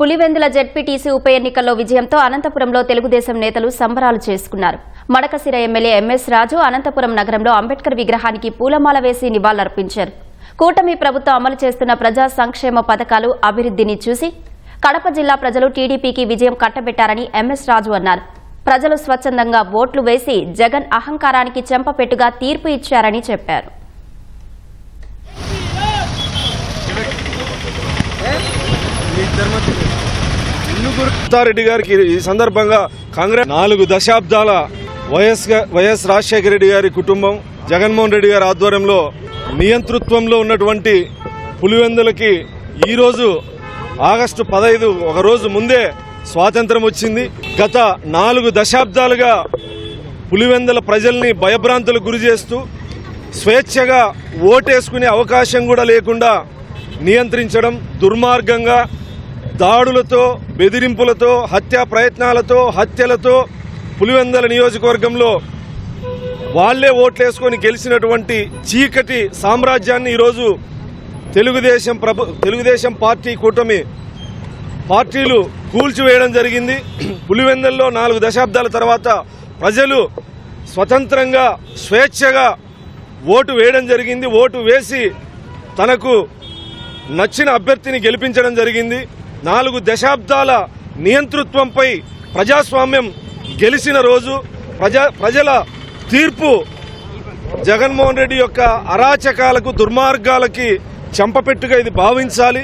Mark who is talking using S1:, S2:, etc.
S1: Pulivendula ZPTC ఉప ఎన్నికల్లో విజయంతో అనంతపురంలో తెలుగుదేశం నేతలు సంబరాలు చేసుకున్నారు. మడకసిర ఎమ్మెల్యే ఎంఎస్ రాజు అనంతపురం నగరంలో అంబేద్కర్ విగ్రహానికి పూలమాల వేసి నివాళులర్పించారు. కూటమి ప్రభుత్వం అమలు చేస్తున్న ప్రజా సంక్షేమ పథకాలు అభివృద్ధిని చూసి కడప జిల్లా ప్రజలు టీడీపీకి విజయం కట్టబెట్టారని ఎంఎస్ రాజు అన్నారు. ప్రజలు స్వచ్ఛందంగా ఓట్లు వేసి జగన్ అహంకారానికి చెంపపెట్టుగా తీర్పు ఇచ్చారని చెప్పారు.
S2: రెడ్డి గారికి ఈ సందర్భంగా కాంగ్రెస్ నాలుగు దశాబ్దాల వైఎస్ వైఎస్ రాజశేఖర రెడ్డి గారి కుటుంబం జగన్మోహన్ రెడ్డి గారి ఆధ్వర్యంలో నియంతృత్వంలో ఉన్నటువంటి పులివెందులకి ఈరోజు ఆగస్టు పదహైదు ఒక రోజు ముందే స్వాతంత్రం వచ్చింది. గత నాలుగు దశాబ్దాలుగా పులివెందుల ప్రజల్ని భయభ్రాంతులకు గురి చేస్తూ స్వేచ్ఛగా ఓటేసుకునే అవకాశం కూడా లేకుండా నియంత్రించడం దుర్మార్గంగా దాడులతో బెదిరింపులతో హత్యా ప్రయత్నాలతో హత్యలతో పులివెందల నియోజకవర్గంలో వాళ్ళే ఓట్లేసుకొని గెలిచినటువంటి చీకటి సామ్రాజ్యాన్ని ఈరోజు తెలుగుదేశం ప్రభు తెలుగుదేశం పార్టీ కూటమి పార్టీలు కూల్చివేయడం జరిగింది. పులివెందల్లో నాలుగు దశాబ్దాల తర్వాత ప్రజలు స్వతంత్రంగా స్వేచ్ఛగా ఓటు వేయడం జరిగింది. ఓటు వేసి తనకు నచ్చిన అభ్యర్థిని గెలిపించడం జరిగింది. నాలుగు దశాబ్దాల నియంతృత్వంపై ప్రజాస్వామ్యం గెలిచిన రోజు ప్రజా ప్రజల తీర్పు జగన్మోహన్ రెడ్డి యొక్క అరాచకాలకు దుర్మార్గాలకి చెంపపెట్టుగా ఇది భావించాలి.